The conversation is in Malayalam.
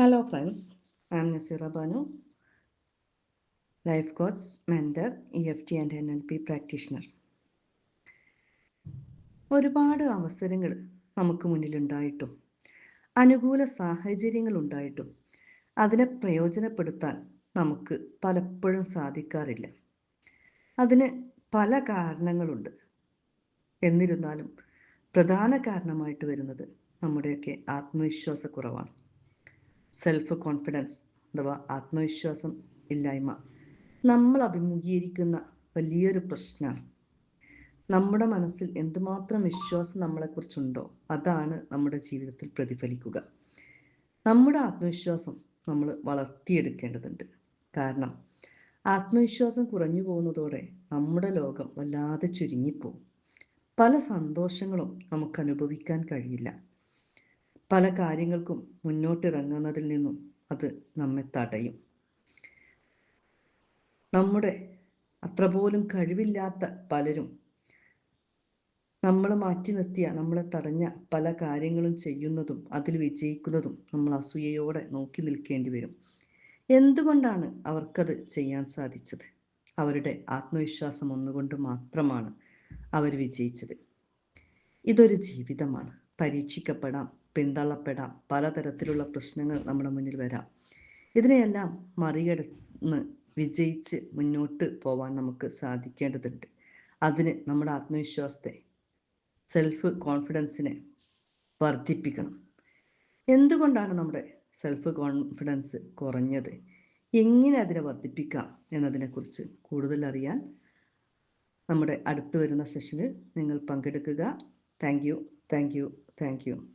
Hello, friends. Coach Nasira Banu, life coach, mentor, EFT and NLP practitioner ഒരുപാട് അവസരങ്ങൾ നമുക്ക് മുന്നിലുണ്ടായിട്ടും അനുകൂല സാഹചര്യങ്ങൾ ഉണ്ടായിട്ടും അതിനെ പ്രയോജനപ്പെടുത്താൻ നമുക്ക് പലപ്പോഴും സാധിക്കാറില്ല. അതിന് പല കാരണങ്ങളുണ്ട്. എന്നിരുന്നാലും പ്രധാന കാരണമായിട്ട് വരുന്നത് നമ്മുടെയൊക്കെ ആത്മവിശ്വാസക്കുറവാണ്. സെൽഫ് കോൺഫിഡൻസ് അഥവാ ആത്മവിശ്വാസം ഇല്ലായ്മ. നമ്മൾ അഭിമുഖീകരിക്കുന്ന വലിയൊരു പ്രശ്നമാണ് നമ്മുടെ മനസ്സിൽ എന്തുമാത്രം വിശ്വാസം നമ്മളെക്കുറിച്ചുണ്ടോ അതാണ് നമ്മുടെ ജീവിതത്തിൽ പ്രതിഫലിക്കുക. നമ്മുടെ ആത്മവിശ്വാസം നമ്മൾ വളർത്തിയെടുക്കേണ്ടതുണ്ട്. കാരണം ആത്മവിശ്വാസം കുറഞ്ഞു പോകുന്നതോടെ നമ്മുടെ ലോകം വല്ലാതെ ചുരുങ്ങിപ്പോകും. പല സന്തോഷങ്ങളും നമുക്ക് അനുഭവിക്കാൻ കഴിയില്ല. പല കാര്യങ്ങൾക്കും മുന്നോട്ടിറങ്ങുന്നതിൽ നിന്നും അത് നമ്മെ തടയും. നമ്മുടെ അത്ര പോലും കഴിവില്ലാത്ത പലരും നമ്മൾ മാറ്റി നിർത്തിയ നമ്മളെ തടഞ്ഞ പല കാര്യങ്ങളും ചെയ്യുന്നതും അതിൽ വിജയിക്കുന്നതും നമ്മൾ അസൂയയോടെ നോക്കി നിൽക്കേണ്ടി വരും. എന്തുകൊണ്ടാണ് അവർക്കത് ചെയ്യാൻ സാധിച്ചത്? അവരുടെ ആത്മവിശ്വാസം ഒന്നുകൊണ്ട് മാത്രമാണ് അവർ വിജയിച്ചത്. ഇതൊരു ജീവിതമാണ്. പരീക്ഷിക്കപ്പെടാം. പിന്തള്ളപ്പെടാം. പലതരത്തിലുള്ള പ്രശ്നങ്ങൾ നമ്മുടെ മുന്നിൽ വരാം. ഇതിനെയെല്ലാം മറികടന്ന് വിജയിച്ച് മുന്നോട്ട് പോവാൻ നമുക്ക് സാധിക്കേണ്ടതുണ്ട്. അതിന് നമ്മുടെ ആത്മവിശ്വാസത്തെ സെൽഫ് കോൺഫിഡൻസിനെ വർദ്ധിപ്പിക്കണം. എന്തുകൊണ്ടാണ് നമ്മുടെ സെൽഫ് കോൺഫിഡൻസ് കുറഞ്ഞത്? എങ്ങനെ അതിനെ വർദ്ധിപ്പിക്കാം എന്നതിനെക്കുറിച്ച് കൂടുതൽ അറിയാൻ നമ്മുടെ അടുത്തു വരുന്ന സെഷനിൽ നിങ്ങൾ പങ്കെടുക്കുക. Thank you thank you thank you.